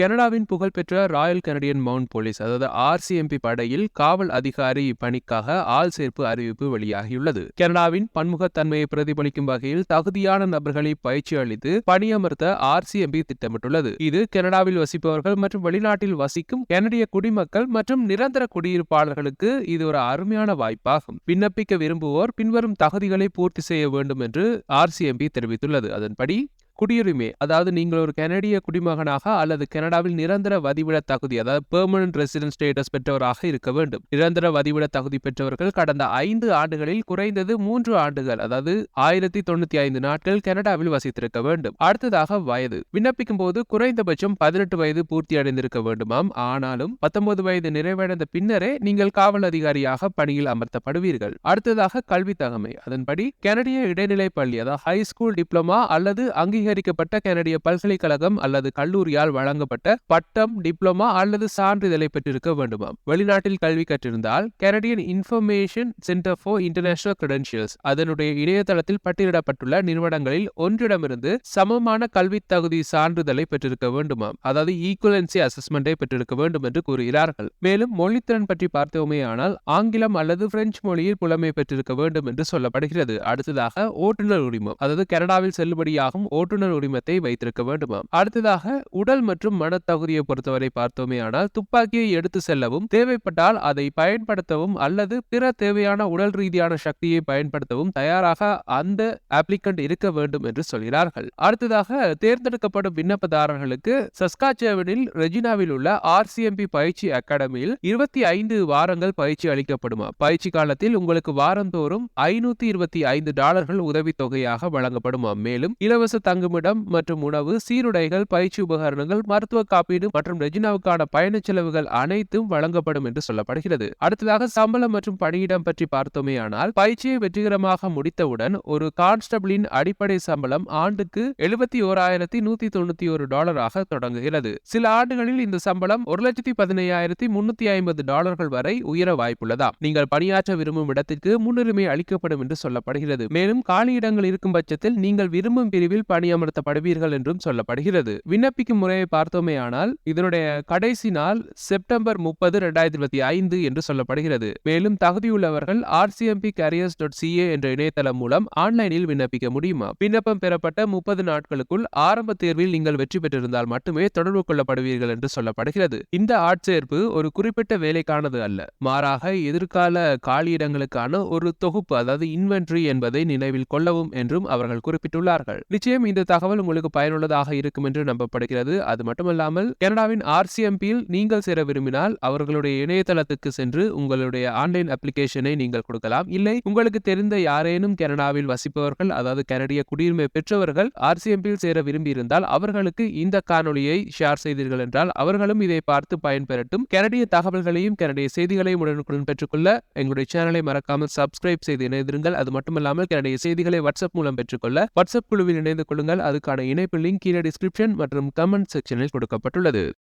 கனடாவின் புகழ்பெற்ற royal Canadian mount police அதாவது ஆர்சிஎம்பி படையில் காவல் அதிகாரி பணிக்காக ஆள் சேர்ப்பு அறிவிப்பு வெளியாகியுள்ளது. கனடாவின் பன்முகத்தன்மையை பிரதிபலிக்கும் வகையில் தகுதியான நபர்களை பயிற்சி அளித்து பணியமர்த்த ஆர்சிஎம்பி திட்டமிட்டுள்ளது. இது கனடாவில் வசிப்பவர்கள் மற்றும் வெளிநாட்டில் வசிக்கும் கனடிய குடிமக்கள் மற்றும் நிரந்தர குடியிருப்பாளர்களுக்கு இது ஒரு அருமையான வாய்ப்பாகும். விண்ணப்பிக்க விரும்புவோர் பின்வரும் தகுதிகளை பூர்த்தி செய்ய வேண்டும் என்று ஆர்சிஎம்பி தெரிவித்துள்ளது. அதன்படி குடியுரிமை அதாவது நீங்கள் ஒரு கனடிய குடிமகனாக அல்லது கனடாவில் நிரந்தர வதிவிட தகுதி அதாவது பெர்மனன்ட் ரெசிடென்ட் ஸ்டேட்டஸ் பெற்றவராக இருக்க வேண்டும். நிரந்தர வதிவிட தகுதி பெற்றவர்கள் கடந்த ஐந்து ஆண்டுகளில் குறைந்தது மூன்று ஆண்டுகள் அதாவது ஆயிரத்தி தொண்ணூத்தி ஐந்து நாட்கள் கனடாவில் வசித்திருக்க வேண்டும். அடுத்ததாக வயது. விண்ணப்பிக்கும் போது குறைந்தபட்சம் பதினெட்டு வயது பூர்த்தி அடைந்திருக்க வேண்டுமாம். ஆனாலும் பத்தொன்பது வயது நிறைவடைந்த பின்னரே நீங்கள் காவல் அதிகாரியாக பணியில் அமர்த்தப்படுவீர்கள். அடுத்ததாக கல்வி தகமை. அதன்படி கனடிய இடைநிலை பள்ளி அதாவது ஹை ஸ்கூல் டிப்ளமா அல்லது அங்கீகரி அங்கீகரிக்கப்பட்ட கனடிய பல்கலைக்கழகம் அல்லது கல்லூரியால் வழங்கப்பட்ட பட்டம் டிப்ளமா அல்லது சான்றிதழை பெற்றிருக்க வேண்டுமாம் வெளிநாட்டில் கல்வி கற்றிருந்தால் Canadian information centre for international credentials அதனுடைய இணையதளத்தில் பட்டியலிடப்பட்டுள்ள நிறுவனங்களில் ஒன்றிடமிருந்து சமமான கல்வி தகுதி சான்றிதழை பெற்றிருக்க வேண்டுமாம் அதாவது ஈக்குவலன்சி அசஸ்மெண்டை பெற்றிருக்க வேண்டும் என்று கூறுகிறார்கள். மேலும் மொழித்திறன் பற்றி பார்த்தோமேயானால் ஆங்கிலம் அல்லது பிரெஞ்சு மொழியில் புலமை பெற்றிருக்க வேண்டும் என்று சொல்லப்படுகிறது. அடுத்ததாக ஓட்டுநர் உரிமம். அதாவது கனடாவில் செல்லுபடியாகும் ஓட்டுநர் ஓட்டுநர் உரிமத்தை வைத்திருக்க வேண்டுமாம் அடுத்ததாக உடல் மற்றும் மனத்தகுதியை பொறுத்தவரை பார்த்தோமே ஆனால் துப்பாக்கியை எடுத்து செல்லவும் தேவைப்பட்டால் அதை பயன்படுத்தவும் அல்லது பிற தேவையான உடல் ரீதியான சக்தியை பயன்படுத்தவும் தயாராக அந்த அப்ளிகண்ட் இருக்க வேண்டும் என்று சொல்கிறார்கள். அடுத்ததாக தேர்ந்தெடுக்கப்படும் விண்ணப்பதாரர்களுக்கு சஸ்காச்சேவனில் ரெஜினாவில் உள்ள ஆர்சிஎம்பி பயிற்சி அகாடமியில் இருபத்தி ஐந்து வாரங்கள் பயிற்சி அளிக்கப்படுமா? பயிற்சி காலத்தில் உங்களுக்கு வாரந்தோறும் ஐநூத்தி இருபத்தி ஐந்து டாலர்கள் உதவித்தொகையாக வழங்கப்படுமா? மேலும் இலவச தங்க தங்குமிடம் மற்றும் உணவு சீருடைகள் பயிற்சி உபகரணங்கள் மருத்துவ காப்பீடு மற்றும் ரெஜினாவுக்கான பயண செலவுகள் அனைத்தும் வழங்கப்படும் என்று சொல்லப்படுகிறது. அடுத்ததாக சம்பளம் மற்றும் பணியிடம் பற்றி பார்த்தோமேயானால் பயிற்சியை வெற்றிகரமாக முடித்தவுடன் ஒரு கான்ஸ்டபிளின் அடிப்படை சம்பளம் ஆண்டுக்கு எழுபத்தி ஓராயிரத்தி நூத்தி தொண்ணூத்தி ஒரு டாலராக தொடங்குகிறது. சில ஆண்டுகளில் இந்த சம்பளம் ஒரு லட்சத்தி பதினையாயிரத்தி முன்னூத்தி ஐம்பது டாலர்கள் வரை உயர வாய்ப்புள்ளதாம். நீங்கள் பணியாற்ற விரும்பும் இடத்திற்கு முன்னுரிமை அளிக்கப்படும் என்று சொல்லப்படுகிறது. மேலும் காலியிடங்கள் இருக்கும் பட்சத்தில் நீங்கள் விரும்பும் பிரிவில் பணியமர் பயன்படுத்தப்படுவீர்கள் என்றும் சொல்லப்படுகிறது. விண்ணப்பிக்கும் முறையை பார்த்தோமேயானால் இதனுடைய கடைசி நாள் செப்டம்பர் முப்பது இரண்டாயிரத்தி இருபத்தி ஐந்து என்று சொல்லப்படுகிறது. மேலும் தகுதியுள்ளவர்கள் ஆர்சிஎம்பி கேரியர்ஸ் டாட் சிஏ என்ற இணையதளம் மூலம் ஆன்லைனில் விண்ணப்பிக்க முடியுமா? விண்ணப்பம் பெறப்பட்ட முப்பது நாட்களுக்குள் ஆரம்ப தேர்வில் நீங்கள் வெற்றி பெற்றிருந்தால் மட்டுமே தொடர்பு கொள்ளப்படுவீர்கள் என்று சொல்லப்படுகிறது. இந்த ஆட்சேர்ப்பு ஒரு குறிப்பிட்ட வேலைக்கானது அல்ல. மாறாக எதிர்கால காலியிடங்களுக்கான ஒரு தொகுப்பு அதாவது இன்வென்ட்ரி என்பதை நினைவில் கொள்ளவும் என்றும் அவர்கள் குறிப்பிட்டுள்ளார்கள். நிச்சயம் இந்த தகவல் உங்களுக்கு பயனுள்ளதாக இருக்கும் என்று நம்பப்படுகிறது. அது மட்டுமல்லாமல் கனடாவின் ஆர்சிஎம்பியில் நீங்கள் சேர விரும்பினால் அவர்களுடைய இணையதளத்துக்கு சென்று உங்களுடைய ஆன்லைன் அப்ளிகேஷனை நீங்கள் கொடுக்கலாம். இல்லை உங்களுக்கு தெரிந்த யாரேனும் கனடாவில் வசிப்பவர்கள் அதாவது கனடிய குடியுரிமை பெற்றவர்கள் ஆர்சிஎம்பியில் சேர விரும்பியிருந்தால் அவர்களுக்கு இந்த காணொலியை ஷேர் செய்தீர்கள் என்றால் அவர்களும் இதை பார்த்து பயன்பெறட்டும். கனடிய தகவல்களையும் கனடிய செய்திகளையும் உடனுக்குடன் பெற்றுக்கொள்ள எங்களுடைய சேனலை மறக்காமல் சப்ஸ்கிரைப் செய்து இணைந்திருங்கள். அது மட்டுமல்லாமல் கனடிய செய்திகளை வாட்ஸ்அப் மூலம் பெற்றுக்கொள்ள வாட்ஸ்அப் குழுவில் இணைந்து கொள்ளுங்கள். அதுக்கான இணைப்பு லிங்க் கீழே டிஸ்கிரிப்ஷன் மற்றும் கமெண்ட் செக்ஷனில் கொடுக்கப்பட்டுள்ளது.